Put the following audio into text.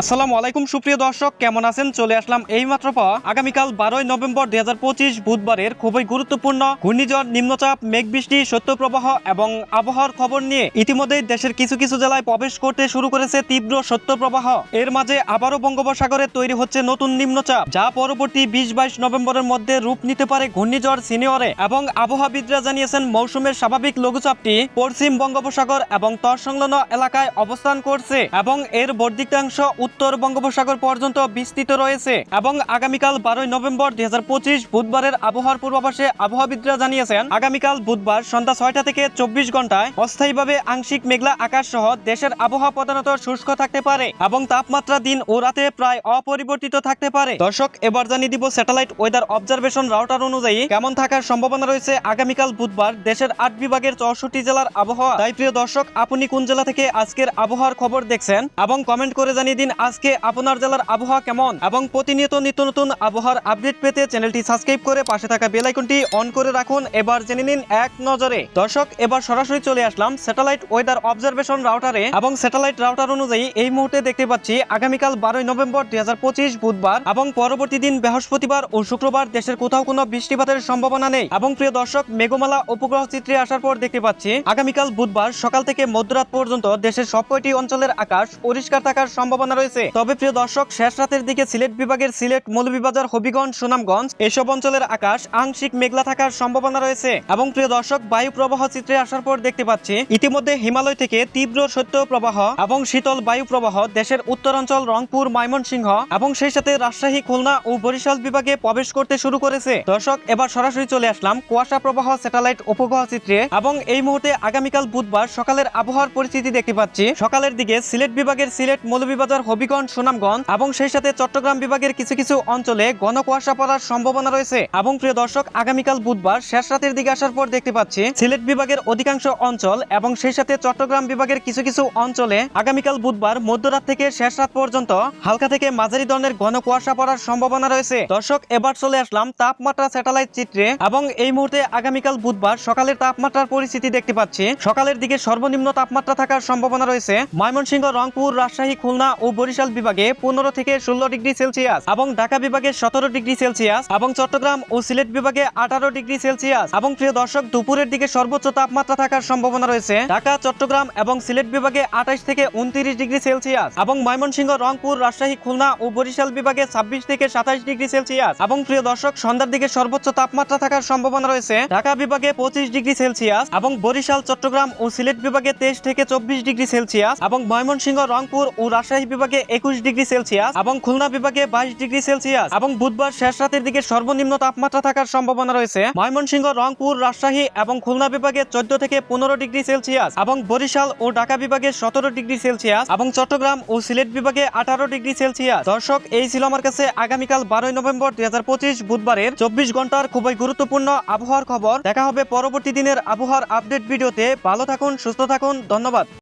আসসালামু আলাইকুম, সুপ্রিয় দর্শক, কেমন আছেন? চলে আসলাম এইমাত্র পাওয়া আগামীকাল বারোই নভেম্বর দুই বুধবারের খুবই গুরুত্বপূর্ণ ঘূর্ণিঝড়, নিম্নচাপ মেঘ বৃষ্টি শৈত্যপ্রবাহ এবং আবহাওয়ার খবর নিয়ে ইতিমধ্যেই দেশের কিছু কিছু জেলায় প্রবেশ করতে শুরু করেছে তীব্র শৈত্যপ্রবাহ। এর মাঝে আবারও বঙ্গোপসাগরে তৈরি হচ্ছে নতুন নিম্নচাপ, যা পরবর্তী বিশ বাইশ নভেম্বরের মধ্যে রূপ নিতে পারে ঘূর্ণিঝড় সিনিয়রে এবং আবহাওয়াবিদরা জানিয়েছেন, মৌসুমের স্বাভাবিক লঘুচাপটি পশ্চিম বঙ্গোপসাগর এবং তৎসংলগ্ন এলাকায় অবস্থান করছে এবং এর বর্ধিতাংশ উত্তর বঙ্গোপসাগর পর্যন্ত বিস্তৃত রয়েছে এবং আগামীকাল বারোই নভেম্বর দুই বুধবারের আবহাওয়ার পূর্বাভাসে আবহাওয়াবিদরা জানিয়েছেন, আগামীকাল বুধবার সন্ধ্যা ছয়টা থেকে চব্বিশ ঘন্টায় অস্থায়ীভাবে আংশিক মেঘলা আকাশ সহ দেশের আবহাওয়া প্রধানত শুষ্ক থাকতে পারে এবং তাপমাত্রা দিন ও রাতে প্রায় অপরিবর্তিত থাকতে পারে। দর্শক, এবার জানিয়ে দিব স্যাটেলাইট ওয়েদার অবজারভেশন রাউটার অনুযায়ী কেমন থাকার সম্ভাবনা রয়েছে আগামীকাল বুধবার দেশের আট বিভাগের চৌষট্টি জেলার আবহাওয়া। তাই প্রিয় দর্শক, আপনি কোন জেলা থেকে আজকের আবহাওয়ার খবর দেখছেন এবং কমেন্ট করে জানিয়ে দিন আজকে আপনার জেলার আবহাওয়া কেমন? এবং প্রতিনিয়ত নিত্য নতুন আবহাওয়ার আপডেট পেতে চ্যানেলটি সাবস্ক্রাইব করে পাশে থাকা বেল আইকনটি অন করে রাখুন। এবার জেনে নিন এক নজরে। দর্শক, এবার সরাসরি চলে আসলাম স্যাটেলাইট ওয়েদার অবজারভেশন রাউটারে এবং স্যাটেলাইট রাউটার অনুযায়ী এই মুহূর্তে দেখতে পাচ্ছি আগামীকাল বারোই নভেম্বর দুই বুধবার এবং পরবর্তী দিন বৃহস্পতিবার ও শুক্রবার দেশের কোথাও কোনো বৃষ্টিপাতের সম্ভাবনা নেই। এবং প্রিয় দর্শক, মেঘমালা উপগ্রহ চিত্রে আসার পর দেখতে পাচ্ছি আগামীকাল বুধবার সকাল থেকে মধ্যরাত পর্যন্ত দেশের সবকটি অঞ্চলের আকাশ পরিষ্কার থাকার সম্ভাবনা রয়েছে। তবে প্রিয় দর্শক, শেষ রাতের দিকে সিলেট বিভাগের সিলেট মৌলভীবাজার, হবিগঞ্জ, সুনামগঞ্জ এসব অঞ্চলের আকাশ আংশিক মেঘলা থাকার সম্ভাবনা রয়েছে এবং প্রিয় দর্শক, বায়ু প্রবাহ চিত্রে আসার পর দেখতে পাচ্ছি ইতিমধ্যে হিমালয় থেকে তীব্র শৈত্য প্রবাহ এবং শীতল বায়ু প্রবাহ দেশের উত্তরাঞ্চল, রংপুর, ময়মনসিংহ এবং সেই সাথে রাজশাহী, খুলনা ও বরিশাল বিভাগে প্রবেশ করতে শুরু করেছে। দর্শক, এবার সরাসরি চলে আসলাম কুয়াশা প্রবাহ স্যাটেলাইট উপগ্রহ চিত্রে এবং এই মুহূর্তে আগামীকাল বুধবার সকালের আবহাওয়ার পরিস্থিতি দেখতে পাচ্ছি। সকালের দিকে সিলেট বিভাগের সিলেট মৌলভীবাজার হবিগঞ্জ, সুনামগঞ্জ এবং সেই সাথে চট্টগ্রাম বিভাগের কিছু কিছু অঞ্চলে ঘন কুয়াশা পড়ার সম্ভাবনা রয়েছে। এবং প্রিয় দর্শক, আগামীকাল বুধবার শেষ রাতের দিকে আসার পর দেখতে পাচ্ছি, সিলেট বিভাগের অধিকাংশ অঞ্চল এবং সেই সাথে চট্টগ্রাম বিভাগের কিছু কিছু অঞ্চলে আগামীকাল বুধবার মধ্যরাত থেকে শেষ রাত পর্যন্ত হালকা থেকে মাঝারি ধরনের ঘন কুয়াশা পড়ার সম্ভাবনা রয়েছে। দর্শক, এবার চলে আসলাম তাপমাত্রা স্যাটেলাইট চিত্রে এবং এই মুহূর্তে আগামীকাল বুধবার সকালের তাপমাত্রার পরিস্থিতি দেখতে পাচ্ছি। সকালের দিকে সর্বনিম্ন তাপমাত্রা থাকার সম্ভাবনা রয়েছে। ময়মনসিংহ, রংপুর, রাজশাহী, খুলনা ও বরিশাল বিভাগে পনেরো থেকে ষোলো ডিগ্রি সেলসিয়াস এবং ঢাকা বিভাগে সতেরো ডিগ্রি সেলসিয়াস এবং চট্টগ্রাম ও সিলেট বিভাগে আঠারো ডিগ্রি সেলসিয়াস এবং প্রিয় দর্শক, দুপুরের দিকে সর্বোচ্চ তাপমাত্রা থাকার সম্ভাবনা রয়েছে। ঢাকা, চট্টগ্রাম এবং সিলেট বিভাগে আঠাশ থেকে উনত্রিশ ডিগ্রি সেলসিয়াস এবং ময়মনসিংহ, রংপুর, রাজশাহী, খুলনা ও বরিশাল বিভাগে ছাব্বিশ থেকে সাতাশ ডিগ্রি সেলসিয়াস এবং প্রিয় দর্শক, সন্ধ্যার দিকে সর্বোচ্চ তাপমাত্রা থাকার সম্ভাবনা রয়েছে। ঢাকা বিভাগে পঁচিশ ডিগ্রি সেলসিয়াস এবং বরিশাল, চট্টগ্রাম ও সিলেট বিভাগে তেইশ থেকে চব্বিশ ডিগ্রি সেলসিয়াস এবং ময়মনসিংহ, রংপুর ও রাজশাহী বিভাগে একুশ ডিগ্রি সেলসিয়াস এবং খুলনা বিভাগে বাইশ ডিগ্রি সেলসিয়াস এবং বুধবার শেষ রাতের দিকে সর্বনিম্ন তাপমাত্রা থাকার সম্ভাবনা রয়েছে। ময়মনসিংহ, রংপুর, রাজশাহী এবং খুলনা বিভাগে চোদ্দ থেকে পনেরো ডিগ্রি সেলসিয়াস এবং বরিশাল ও ঢাকা বিভাগে সতেরো ডিগ্রি সেলসিয়াস এবং চট্টগ্রাম ও সিলেট বিভাগে আঠারো ডিগ্রি সেলসিয়াস। দর্শক, এই ছিল আমার কাছে আগামীকাল বারোই নভেম্বর দুই হাজার পঁচিশ বুধবারের চব্বিশ ঘণ্টার খুবই গুরুত্বপূর্ণ আবহাওয়ার খবর। দেখা হবে পরবর্তী দিনের আবহাওয়ার আপডেট ভিডিওতে। ভালো থাকুন, সুস্থ থাকুন, ধন্যবাদ।